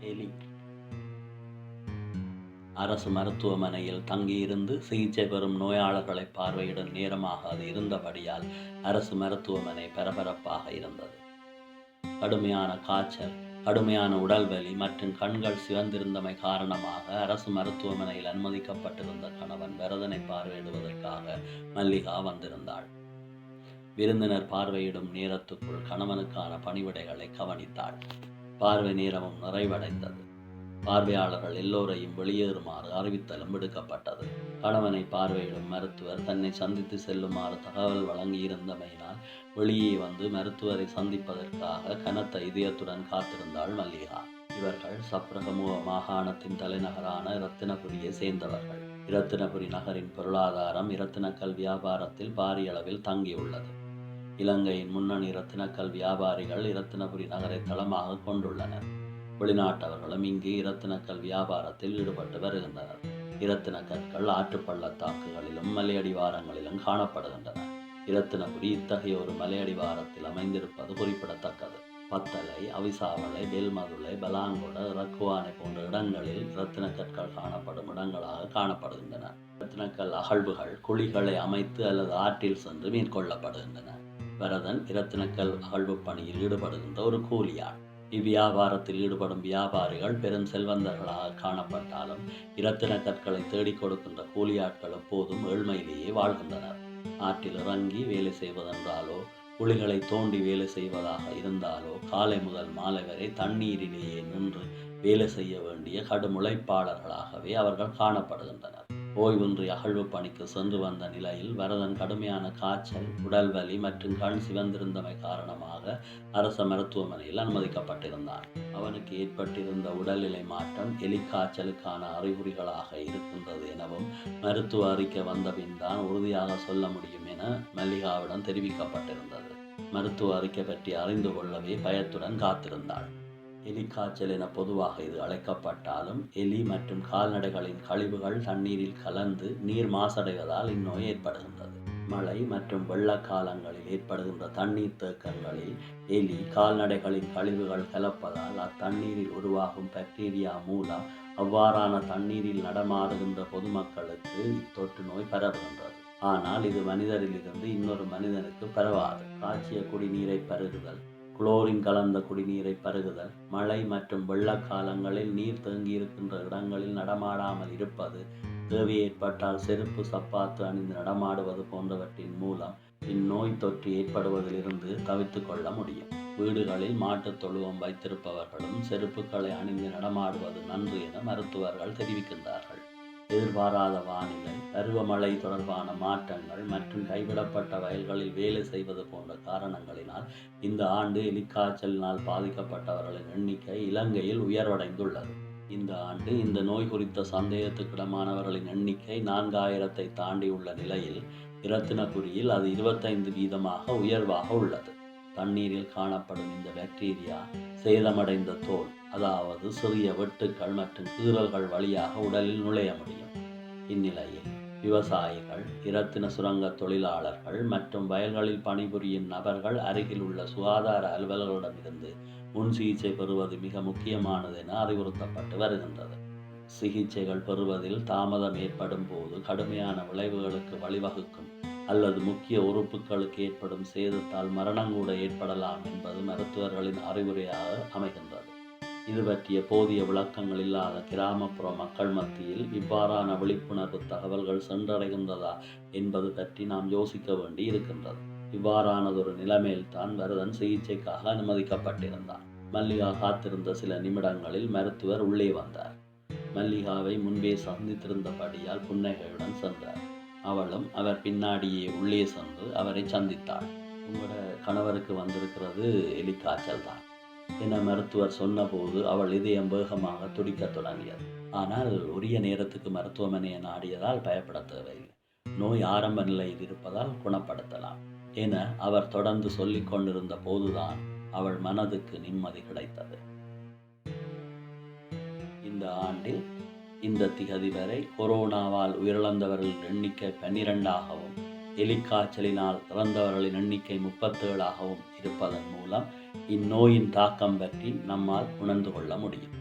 எலி. அரசு மருத்துவமனையில் தங்கியிருந்து சிகிச்சை பெறும் நோயாளர்களை பார்வையிட நேரமாக அது இருந்தபடியால் அரசு மருத்துவமனை பரபரப்பாக இருந்தது. கடுமையான காய்ச்சல் கடுமையான உடல்வலி மற்றும் கண்கள் சிவந்திருந்தமை காரணமாக அரசு மருத்துவமனையில் அனுமதிக்கப்பட்டிருந்த கணவன் விரதனை பார்வையிடுவதற்காக மல்லிகா வந்திருந்தாள். விருந்தினர் பார்வையிடும் நேரத்துக்குள் கணவனுக்கான பணிவிடைகளை கவனித்தாள். பார்வை நேரமும் நிறைவடைந்தது. பார்வையாளர்கள் எல்லோரையும் வெளியேறுமாறு அறிவித்தலும் விடுக்கப்பட்டது கணவனை பார்வையிடும் மருத்துவர் தன்னை சந்தித்து செல்லுமாறு தகவல் வழங்கியிருந்தமையினால் வெளியே வந்து மருத்துவரை சந்திப்பதற்காக கனத்த இதயத்துடன் காத்திருந்தாள் மல்லிகா. இவர்கள் சப்ரகமுக மாகாணத்தின் தலைநகரான இரத்தினபுரியை சேர்ந்தவர்கள். இரத்தினபுரி நகரின் பொருளாதாரம் இரத்தினக்கல் வியாபாரத்தில் பாரியளவில் தங்கியுள்ளது. இலங்கையின் முன்னணி இரத்தினக்கல் வியாபாரிகள் இரத்தினபுரி நகரை தளமாக கொண்டுள்ளனர். வெளிநாட்டவர்களும் இங்கு இரத்தினக்கல் வியாபாரத்தில் ஈடுபட்டு வருகின்றனர். இரத்தின கற்கள் ஆற்றுப்பள்ளத்தாக்குகளிலும் மலையடிவாரங்களிலும் காணப்படுகின்றன. இரத்தினபுரி இத்தகைய ஒரு மலையடிவாரத்தில் அமைந்திருப்பது குறிப்பிடத்தக்கது. பத்தலை அவிசாவளை வெல்மதுளை பலாங்கொட ரக்குவானை போன்ற இடங்களில் இரத்தின கற்கள் காணப்படும் இடங்களாக காணப்படுகின்றன. இரத்தினக்கல் அகழ்வுகள் குழிகளை அமைத்து அல்லது ஆற்றில் சென்று மேற்கொள்ளப்படுகின்றன. பரதன் இரத்தினக்கல் அகழ்வு பணியில் ஈடுபடுகின்ற ஒரு கூலியாள் இவ்வியாபாரத்தில் ஈடுபடும் வியாபாரிகள் பெரும் செல்வந்தர்களாக காணப்பட்டாலும் இரத்தின கற்களை தேடிக் கொடுக்கின்ற கூலியாட்கள் எப்போதும் ஏழ்மையிலேயே வாழ்கின்றனர். ஆற்றில் இறங்கி வேலை செய்வதென்றாலோ குழிகளை தோண்டி வேலை செய்வதாக இருந்தாலோ காலை முதல் மாலை வரை தண்ணீரிலேயே நின்று வேலை செய்ய வேண்டிய கடுமுளைப்பாளர்களாகவே அவர்கள் காணப்படுகின்றனர். ஓய்வின்றி அகழ்வு பணிக்கு சென்று வந்த நிலையில் வரதன் கடுமையான காய்ச்சல் உடல்வலி மற்றும் கண் சிவந்திருந்தமை காரணமாக அரச மருத்துவமனையில் அனுமதிக்கப்பட்டிருந்தான். அவனுக்கு ஏற்பட்டிருந்த உடல்நிலை மாற்றம் எலிக்காய்ச்சலுக்கான அறிகுறிகளாக இருக்கின்றது எனவும் மருத்துவ அறிக்கை வந்தபின் தான் உறுதியாக சொல்ல முடியும் என மல்லிகாவிடம் தெரிவிக்கப்பட்டிருந்தது. மருத்துவ அறிக்கை பற்றி அறிந்து கொள்ளவே பயத்துடன் காத்திருந்தாள். எலிக்காய்ச்சல் என பொதுவாக இது அழைக்கப்பட்டாலும் எலி மற்றும் கால்நடைகளின் கழிவுகள் தண்ணீரில் கலந்து நீர் மாசடைவதால் இந்நோய் ஏற்படுகின்றது. மழை மற்றும் வெள்ளக்காலங்களில் ஏற்படுகின்ற தண்ணீர் தேக்கங்களில் எலி கால்நடைகளின் கழிவுகள் கலப்பதால் அத்தண்ணீரில் உருவாகும் பாக்டீரியா மூலம் அவ்வாறான தண்ணீரில் நடமாடுகின்ற பொதுமக்களுக்கு இத்தொற்று நோய் பரவுகின்றது. ஆனால் இது மனிதரிலிருந்து இன்னொரு மனிதனுக்கு பரவாது. காய்ச்சிய குடிநீரை பருகுதல். குளோரின் கலந்த குடிநீரை பருகுதல் மழை மற்றும் வெள்ளக்காலங்களில் நீர் தேங்கியிருக்கின்ற இடங்களில் நடமாடாமல் இருப்பது தேவை ஏற்பட்டால் செருப்பு சப்பாத்து அணிந்து நடமாடுவது போன்றவற்றின் மூலம் இந்நோய் தொற்று ஏற்படுவதிலிருந்து தவித்து கொள்ள முடியும். வீடுகளில் மாட்டுத் தொழுவம் வைத்திருப்பவர்களும் செருப்புக்களை அணிந்து நடமாடுவது நன்று என மருத்துவர்கள் தெரிவிக்கின்றார்கள். எதிர்பாராத வானிலை பருவமழை தொடர்பான மாற்றங்கள் மற்றும் கைவிடப்பட்ட வயல்களில் வேலை செய்வது போன்ற காரணங்களினால் இந்த ஆண்டு எலிக்காய்ச்சலினால் பாதிக்கப்பட்டவர்களின் எண்ணிக்கை இலங்கையில் உயர்வடைந்துள்ளது. இந்த ஆண்டு இந்த நோய் குறித்த சந்தேகத்துக்கிடமானவர்களின் எண்ணிக்கை நான்காயிரத்தை தாண்டியுள்ள நிலையில் இரத்தினபுரியில் அது இருபத்தைந்து வீதமாக உயர்வாக உள்ளது. தண்ணீரில் காணப்படும் இந்த பாக்டீரியா சேதமடைந்த தோல் அதாவது சிறிய வெட்டுக்கள் மற்றும் கீறல்கள் வழியாக உடலில் நுழைய முடியும். இந்நிலையில் விவசாயிகள் இரத்தின சுரங்க தொழிலாளர்கள் மற்றும் வயல்களில் பணிபுரியும் நபர்கள் அருகில் உள்ள சுகாதார அலுவலர்களிடமிருந்து முன் சிகிச்சை பெறுவது மிக முக்கியமானது என அறிவுறுத்தப்பட்டு வருகின்றது. சிகிச்சைகள் பெறுவதில் தாமதம் ஏற்படும் போது கடுமையான விளைவுகளுக்கு வழிவகுக்கும். அல்லது முக்கிய உறுப்புகளுக்கு ஏற்படும் சேதத்தால் மரணங்கூட ஏற்படலாம் என்பது மருத்துவர்களின் அறிவுரையாக அமைகின்றது. இது பற்றிய போதிய விளக்கங்கள் இல்லாத கிராமப்புற மக்கள் மத்தியில் இவ்வாறான விழிப்புணர்வு தகவல்கள் சென்றடைகின்றதா என்பது பற்றி நாம் யோசிக்க வேண்டி இருக்கின்றது. இவ்வாறானதொரு நிலைமையில்தான் வருதன் சிகிச்சைக்காக அனுமதிக்கப்பட்டிருந்தான். மல்லிகா காத்திருந்த சில நிமிடங்களில் மருத்துவர் உள்ளே வந்தார். மல்லிகாவை முன்பே சந்தித்திருந்தபடியால் புன்னகையுடன் சென்றார். அவளும் அவர் பின்னாடியே உள்ளே சென்று அவரை சந்தித்தாள். உங்களோட கணவருக்கு வந்திருக்கிறது எலிக்காய்ச்சல் தான் என மருத்துவர் சொன்னபோது அவள் இதயம் வேகமாக துடிக்கத் தொடங்கியது. ஆனால் உரிய நேரத்துக்கு மருத்துவமனையை நாடியதால் பயப்பட தேவையில்லை. நோய் ஆரம்ப நிலையில் இருப்பதால் குணப்படுத்தலாம் என அவர் தொடர்ந்து சொல்லிக் கொண்டிருந்த போதுதான் அவள் மனதுக்கு நிம்மதி கிடைத்தது. இந்த ஆண்டில் இந்த திகதி வரை கொரோனாவால் உயிரிழந்தவர்களின் எண்ணிக்கை பன்னிரெண்டாகவும் எலிக்காய்ச்சலினால் இறந்தவர்களின் எண்ணிக்கை முப்பத்தேழாகவும் இருப்பதன் மூலம் இந்நோயின் தாக்கம் பற்றி நம்மால் உணர்ந்து கொள்ள முடியும்.